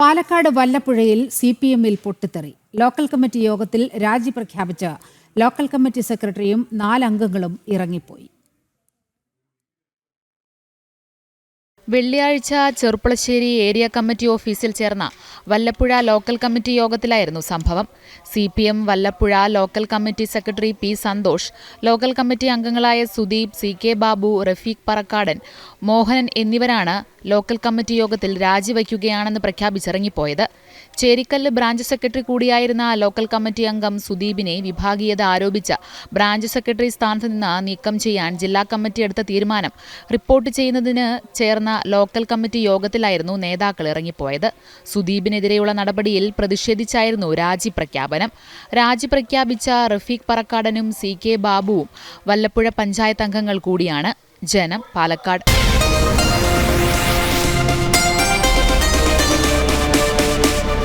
Palakkad വല്ലപ്പുഴയിൽ C P എമ്മിൽ പൊട്ടിത്തെറി. Local committee യോഗത്തിൽ രാജി പ്രഖ്യാപിച്ച ലോക്കൽ കമ്മിറ്റി സെക്രട്ടറിയും നാലംഗങ്ങളും ഇറങ്ങിപ്പോയി. വെള്ളിയാഴ്ച ചെറുപ്പളശ്ശേരി ഏരിയ കമ്മിറ്റി ഓഫീസിൽ ചേർന്ന വല്ലപ്പുഴ ലോക്കൽ കമ്മിറ്റി യോഗത്തിലായിരുന്നു സംഭവം. C P M Vallappuzha local committee secretary P Santhosh local committee അംഗങ്ങളായ സുദീപ് സി കെ ബാബു റഫീഖ് പറക്കാടൻ മോഹനൻ എന്നിവരാണ് ലോക്കൽ കമ്മിറ്റി യോഗത്തിൽ രാജിവയ്ക്കുകയാണെന്ന് പ്രഖ്യാപിച്ചിറങ്ങിപ്പോയത്. ചേരിക്കല്ല് ബ്രാഞ്ച് സെക്രട്ടറി കൂടിയായിരുന്ന ലോക്കൽ കമ്മിറ്റി അംഗം സുദീപിനെ വിഭാഗീയത ആരോപിച്ച ബ്രാഞ്ച് സെക്രട്ടറി സ്ഥാനത്ത് നിന്ന് നീക്കം ചെയ്യാൻ ജില്ലാ കമ്മിറ്റി എടുത്ത തീരുമാനം റിപ്പോർട്ട് ചെയ്യുന്നതിന് ചേർന്ന ലോക്കൽ കമ്മിറ്റി യോഗത്തിലായിരുന്നു നേതാക്കൾ ഇറങ്ങിപ്പോയത്. സുദീപിനെതിരെയുള്ള നടപടിയിൽ പ്രതിഷേധിച്ചായിരുന്നു രാജി പ്രഖ്യാപനം. രാജി പ്രഖ്യാപിച്ച റഫീഖ് പറക്കാടനും സി കെ ബാബുവും വല്ലപ്പുഴ പഞ്ചായത്ത് അംഗങ്ങൾ കൂടിയാണ്. ജനം പാലക്കാട്.